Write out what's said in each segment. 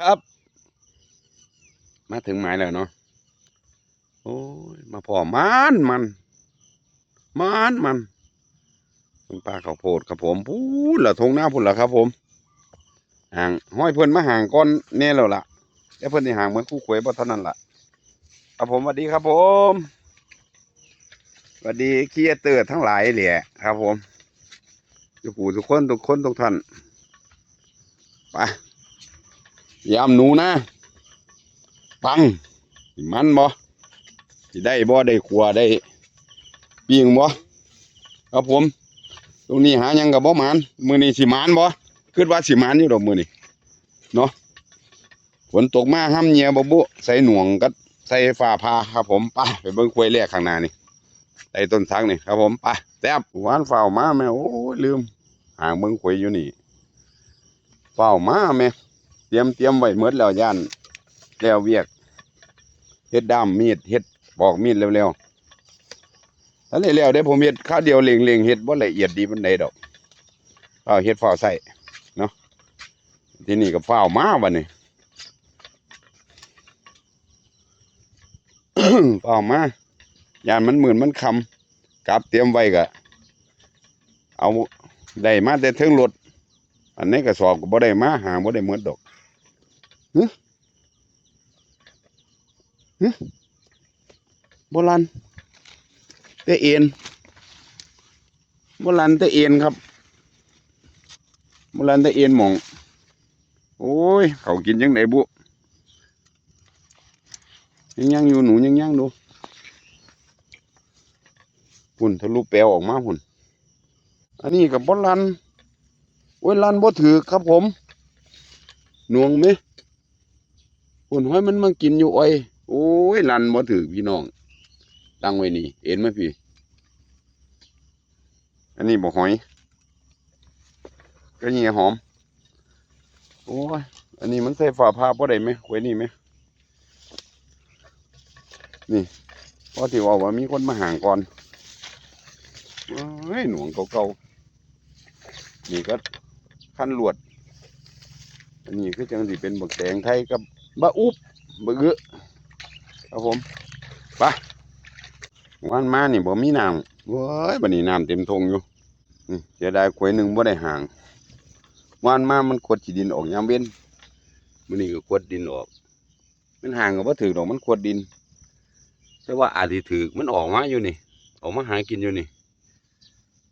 ครับ มาถึงหมายแล้วเนาะโอ้ยมาพอมันมันมันมันเป็นปลาข้าวโพดครับผมพูดละทงหน้าพุ่นละครับ ผมห่างห้อยเพิ่อนมาห่างก้อนแน่แล้วล่ะแต่เพิ่อนที่ห่างเหมือนคู่ขวยบ่เท่านั้นล่ะครับผมสวัสดีครับผมสวัสดีเคียเตอร์ทั้งหลายแหละครับ ผมทุกผู้ทุกคนทุกคนทุกท่านไป ยามหนูนะ ปัง มันบ่สิได้บ่ได้ขัวได้ปิ้งบ่ครับผม ตรงนี้หายังกับบ่หมานมือนี้สิหมานบ่คิดว่าสิหมานอยู่ดอกมือนี้เนาะฝนตกมาห้ำเหี่ยบ่บุใส่หน่วงกับใส่ฟ้าผ่าครับผมไปไปเบิ่งกล้วยแรกข้างหน้านี่ใต้ต้นทักนี่ครับผมไปแซ่บหวานฝ้ามาแม่โอ้ลืม ห่างเบิ่งกล้วยอยู่นี่ฝ้ามาแม่ เตรียมเตรียมไว้หมดแล้วย่านแล้วเวียกเฮ็ดด้ามมีดเฮ็ดปอกมีดเร็วๆถ้าได้แล้วได้ผมเฮ็ดข้าวเดียวเล็งๆเฮ็ดบ่ละเอียดดีปานใดดอกเอาเฮ็ดฝ้าใส่เนาะที่นี่ก็ฝ้ามาบัดนี้ฝ้ามาย่านมันหมื่นมันคำกลับเตรียมไว้ก็เอาได้มาแต่เทิงรถอันนี้ก็สอบก็บ่ได้มาหาบ่ได้หมดดอก ฮึฮึโบราณแต่เอ็นโบราณแต่เอ็นครับโบราณแต่เอ็นหมอง โอ้ย เขากินยังไงบุยังยังอยู่หนูยังยังดูหุ่นทะลุแปลวออกมาหุ่น อันนี้กับโบราณโอ้ยลันบ่ถือครับผม หน่วงไหม ผลห้อยมันมากินอยู่อ้อย โอ้ยลันบ่ถือพี่น้อง ตั้งไว้นี่เห็นไหมพี่ อันนี้บ่หอย ก็เหี่ยหอม โอ้ย อันนี้มันใส่ฝาผ้าบ่ได้ไหมไว้นี่ไหม นี่พอที่ว่าว่ามีคนมาห่างก่อนเฮ้ยหน่วงเก่าๆนี่ก็ขั้นลวด อันนี้คือจังสิเป็นบักแตงไทยกับ บะอุบบะเกอะครับผมไปวันมานี่บ่มีน้ำเว้ยบัดนี้น้ำเต็มทงอยู่นี่เสียดายกล้วยหนึ่งบ่ได้ห่างวันมามันกดขีดินออกยามเว้นมื้อนี้ก็กดดินออก มันห่างก็บ่ถือดอกมันกดดิน แต่ว่าอาจสิถือมันออกมาอยู่นี่ ออกมาหากินอยู่นี่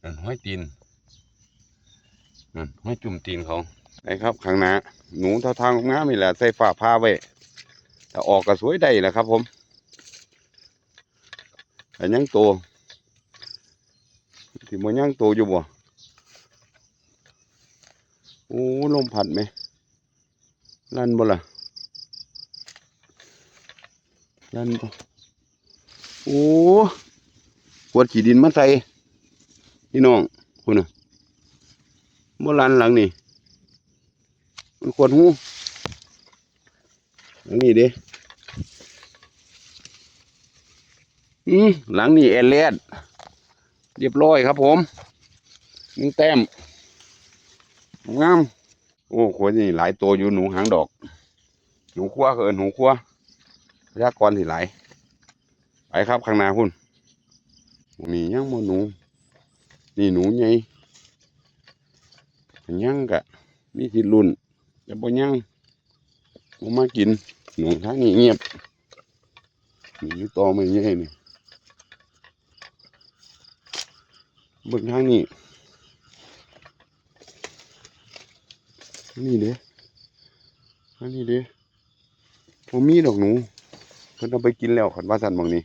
นั่นห้อยตีนนั่นห้อยจุ่มตีนเขา ไอ้ครับข้างหน้าหนูเท่าทางงามนี่แหละใส่ฝาผ้าไว้ถ้าออกก็สวยได้แหละครับ ผมแต่ยังโตที่มันยังโตอยู่บ่โอ้ลมพัดไหมลั่นบ่ล่ะลั่นบ่โอ้ขวดขี้ดินมาใส่พี่น้องคุณน่ะโบราณหลังนี่ มันขวดหูหลังนี้เด้อืมหลังนี้แอเลดเรียบร้อยครับผมหนึ่งแต้มงามโอ้ขวนี่หลายตัวอยู่หนูหางดอก หนูขั้วเอินหนูขั้วพยากรณ์ที่หลายไปครับข้างหน้าคุณมียังโมหนู นี่หนูไงยังกะมีที่รุ่น แต่บ่ยังบ่มากินหนูทางนี้เงียบนี่อยู่ต่อไม่เงี้ยนี่เบิ่งทางนี้นี่เด้อันนี้เด้ผมมีดอกหนูเพิ่นเอาไปกินแล้วขันว่าสันบางนี้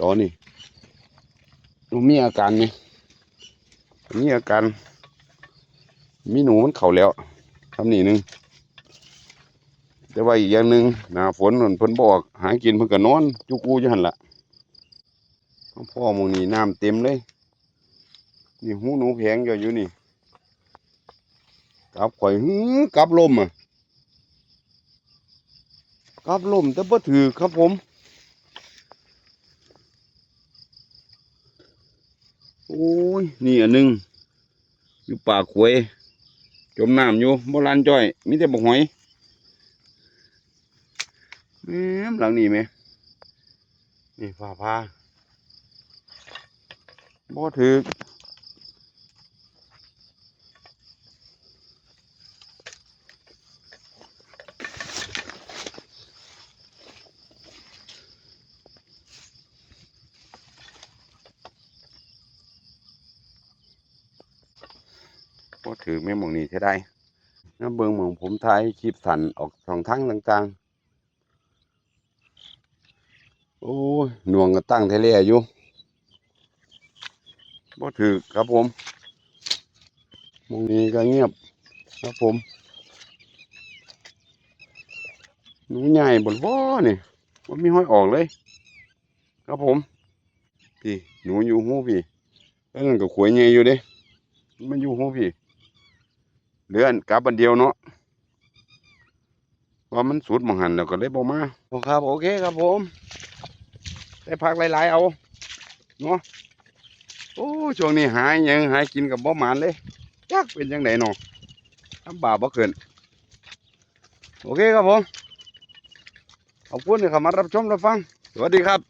ตอนี่หนูมีอาการไหมมีอาการมีหนูมันเข่าแล้ว ทำนี่หนึ่งแต่ว่าอีกอย่างหนึ่งหนาฝนนั่นเพิ่นบอก หากินเพิ่นก็นอนจุกูอยู่หันละพ่อมองนี่น้ำเต็มเลย นี่หูหนูแพงอยู่อยู่นี่กลับข่อยหือกลับลมอะกลับลมแต่บ่ถือครับผม โอ้ย นี่อันหนึง อยู่ปากขวย จมน้ำอยู่โบราณจ้อยมีแต่บกหอยแหมหลังนี้ไหมนี่ฝ่าผ้าบ่ถือ กบ่ถึกแม่มองนี้ใช่ได้น้ำเบิงมองผมถ่ายคลิปสั่นออกสองทางต่างๆ โอ้ยหน่วงก็ตั้งเทเลอยู่บ่ถือครับผมมองนี้ก็เงียบครับผมหนูใหญ่บนบ่อนี่มันมีห้อยออกเลย ครับผม พี่ หนูอยู่หูพี่แล้วนั่นก็ขวยใหญ่อยู่เด้ มันอยู่หูพี่ เหลืออันกลับอันเดียวเนาะว่ามันสุดมองหันแล้วก็เลยบ่มาโอครับ โอเคครับผม ได้พักหลายๆเอา เนาะโอ้ช่วงนี้หายยังหายกินกับบ่หมานเลยจักเป็นจังไดเนาะทำบาปบ่เกิน โอเคครับผม ขอบคุณที่เข้ามารับชมรับฟัง สวัสดีครับ